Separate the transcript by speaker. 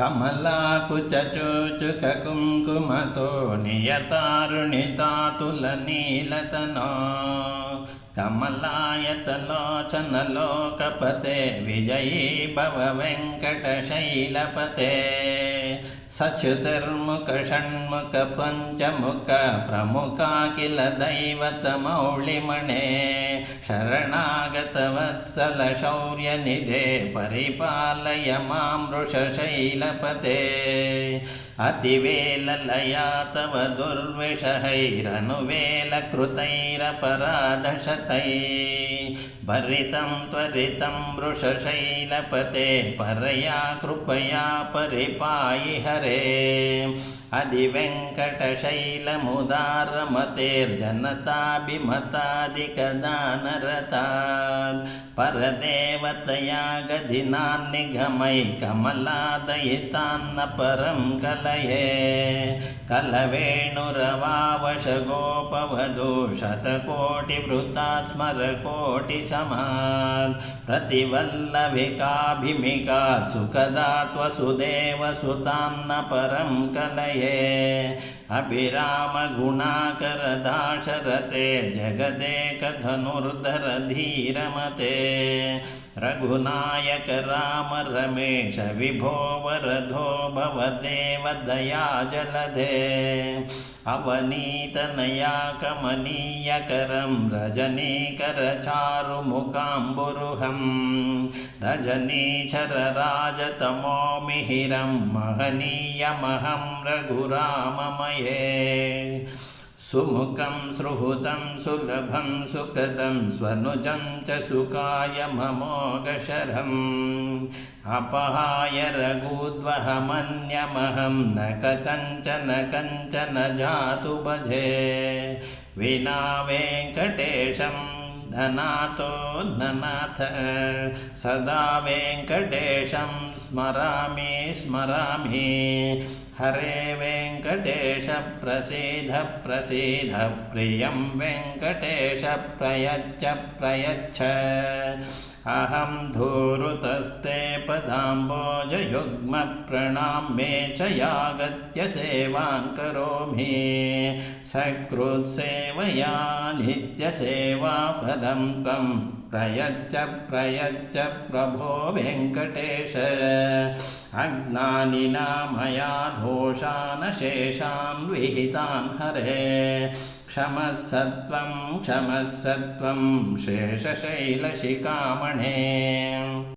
Speaker 1: కమలాకు చచోచుక కుంకుమతో నియతారుణితాతుల నీలతనో. కమలాయతలోచనలోకపతే విజయీ భవ వెంకటశైలపతే सच्युतिर्मुखषण्मुखपञ्चमुख प्रमुखा किल दैवतमौळिमणे शरणागतवत्सलशौर्यनिधे परिपालय मां वृषशैलपते। अतिवेललया तव दुर्विषहैरनुवेलकृतैरपराधशतै। भरितं त्वरितं वृषशैलपते परया कृपया परिपायि हरे रे अधिवेङ्कटशैलमुदारमतेर्जनताभिमतादिकदानरतात् परदेवतया गदिनान्निगमै कमलादयितान्न परं कलये कलवेणुरवावशगोपवधू शतकोटिवृता स्मरकोटिसमात् प्रतिवल्लभिकाभिमिकात् सुखदा त्वसुदेवसुतान्न परं कलये अभिरामगुणाकरदाशरते जगदेकधनुर्धरधीरमते रघुनायक राम रमेश विभो वरधो भवदेव दयाजलधे। అవనీతనయాకమనీయకరం రజనీకరచారుముఖాంబురుహం రజనీచరరాజతమో మిహిరం మహనీయమహం రఘురామమయే सुमुखं सुहृदं सुलभं सुखदं स्वनुजं च सुखाय ममोगशरम् अपहाय रघुद्वहमन्यमहं न कचञ्चन कञ्चन जातु भजे। विना वेङ्कटेशं धनातो ननाथ। सदा वेङ्कटेशं स्मरामि स्मरामि। हरे वेङ्कटेश, प्रसीद प्रियं वेङ्कटेश, प्रयच्छ प्रयच्छ। अहं धूरुतस्ते पदाम्बोजयुग्मप्रणाम्ये च यागत्य सेवां करोमि। सकृत्सेवया नित्यसेवाफलं त्वं। प्रयच्छ प्रयच्छ, प्रभो वेङ्कटेश अज्ञानिना मया दोषान् शेषान् विहितान् हरे। क्षमस्सत्वं क्षमस्सत्वं शेषशैलशिखामणे।